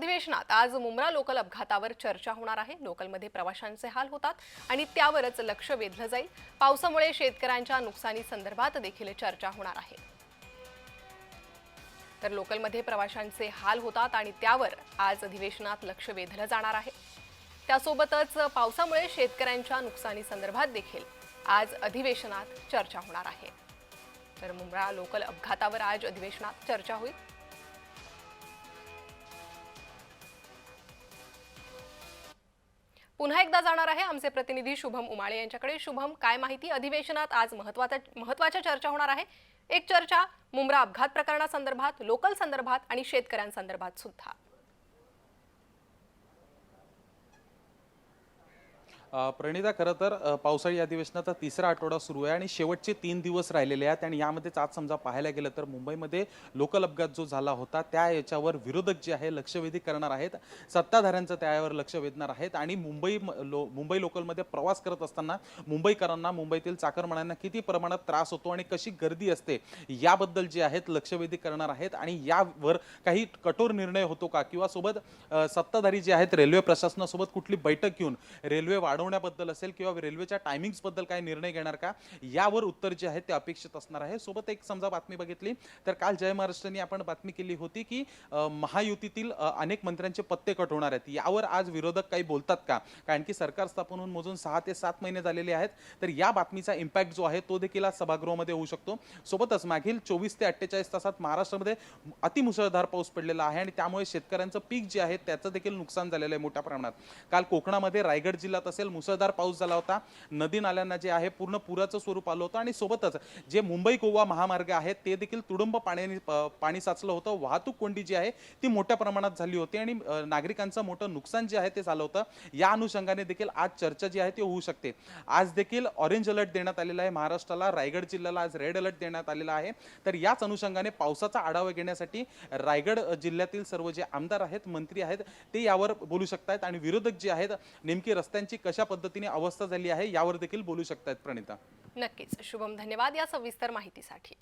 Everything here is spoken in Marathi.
अधिवेशनात आज मुंब्रा लोकल अपघातावर चर्चा होणार आहे. लोकलमध्ये प्रवाशांचे हाल होतात आणि त्यावरच लक्ष वेधलं जाईल. पावसामुळे शेतकऱ्यांच्या नुकसानी संदर्भात देखील चर्चा होणार आहे. तर लोकलमध्ये प्रवाशांचे हाल होतात आणि त्यावर आज अधिवेशनात लक्ष वेधलं जाणार आहे. त्यासोबतच पावसामुळे शेतकऱ्यांच्या नुकसानी संदर्भात देखील आज अधिवेशनात चर्चा होणार आहे. तर मुंब्रा लोकल अपघातावर आज अधिवेशनात चर्चा होईल. पुन्हा एकदा जाणार आहे आमचे प्रतिनिधी शुभम उमाळे यांच्याकडे. शुभम काय माहिती? अधिवेशनात आज महत्त्वाच्या महत्त्वाच्या चर्चा होणार आहे. एक चर्चा मुंब्रा अपघात प्रकरणासंदर्भात लोकल संदर्भात आणि शेतकऱ्यांसंदर्भात सुद्धा. प्रणिता खरं तर पावसाळी अधिवेशनाचा तिसरा आठवडा सुरू आहे आणि शेवटचे तीन दिवस राहिलेले आहेत आणि यामध्येच आज समजा पाहायला गेलं तर मुंबईमध्ये लोकल अपघात जो झाला होता त्या याच्यावर विरोधक जे आहे लक्षवेधी करणार आहेत. सत्ताधाऱ्यांचं त्यावर लक्ष वेधणार आहेत आणि मुंबई म- लो मुंबई लोकलमध्ये प्रवास करत असताना मुंबईकरांना मुंबईतील चाकरमान्यांना किती प्रमाणात त्रास होतो आणि कशी गर्दी असते याबद्दल जे आहेत लक्षवेधी करणार आहेत आणि यावर काही कठोर निर्णय होतो का? किंवा सोबत सत्ताधारी जे आहेत रेल्वे प्रशासनासोबत कुठली बैठक घेऊन रेल्वे वाढ वाढवण्याबद्दल असेल किंवा रेल्वेच्या टायमिंग्सबद्दल काही काय निर्णय घेणार का? यावर उत्तर जे आहे ते अपेक्षित असणार आहे. सोबत एक समजा बातमी बघितली तर काल जय महाराष्ट्रांनी आपण बातमी केली होती की महायुतीतील अनेक मंत्र्यांचे पत्ते कट होणार आहेत. यावर आज विरोधक काही बोलतात का? कारण की सरकार स्थापन होऊन मोजून सहा ते सात महिने झालेले आहेत. तर या बातमीचा इम्पॅक्ट जो आहे तो देखील आज सभागृहामध्ये होऊ शकतो. सोबतच मागील चोवीस ते अठ्ठेचाळीस तासात महाराष्ट्रामध्ये अतिमुसळधार पाऊस पडलेला आहे आणि त्यामुळे शेतकऱ्यांचं पीक जे आहे त्याचं देखील नुकसान झालेलं आहे मोठ्या प्रमाणात. काल कोकणामध्ये रायगड जिल्ह्यात असेल मुसळधार पाऊस झाला होता. नदी नाल्यांना जे आहे पूर्ण पुराचं स्वरूप आलं होतं आणि सोबतच जे मुंबई गोवा महामार्ग आहे ते देखील तुडुंब पाण्याने पाणी साचलं होतं. वाहतूक कोंडी जी आहे ती मोठ्या प्रमाणात झाली होती आणि नागरिकांचं मोठं नुकसान जे आहे ते झालं होतं. या अनुषंगाने देखील आज चर्चा जी आहे ती होऊ शकते. आज देखील ऑरेंज अलर्ट देण्यात आलेला आहे महाराष्ट्राला. रायगड जिल्ह्याला आज रेड अलर्ट देण्यात आलेला आहे. तर याच अनुषंगाने पावसाचा आढावा घेण्यासाठी रायगड जिल्ह्यातील सर्व जे आमदार आहेत मंत्री आहेत ते यावर बोलू शकतात आणि विरोधक जे आहेत नेमकी रस्त्यांची कशा पद्धतीने अवस्था झाली आहे यावर देखील बोलू शकतात प्रणिता. नक्कीच. शुभम धन्यवाद या सविस्तर माहितीसाठी.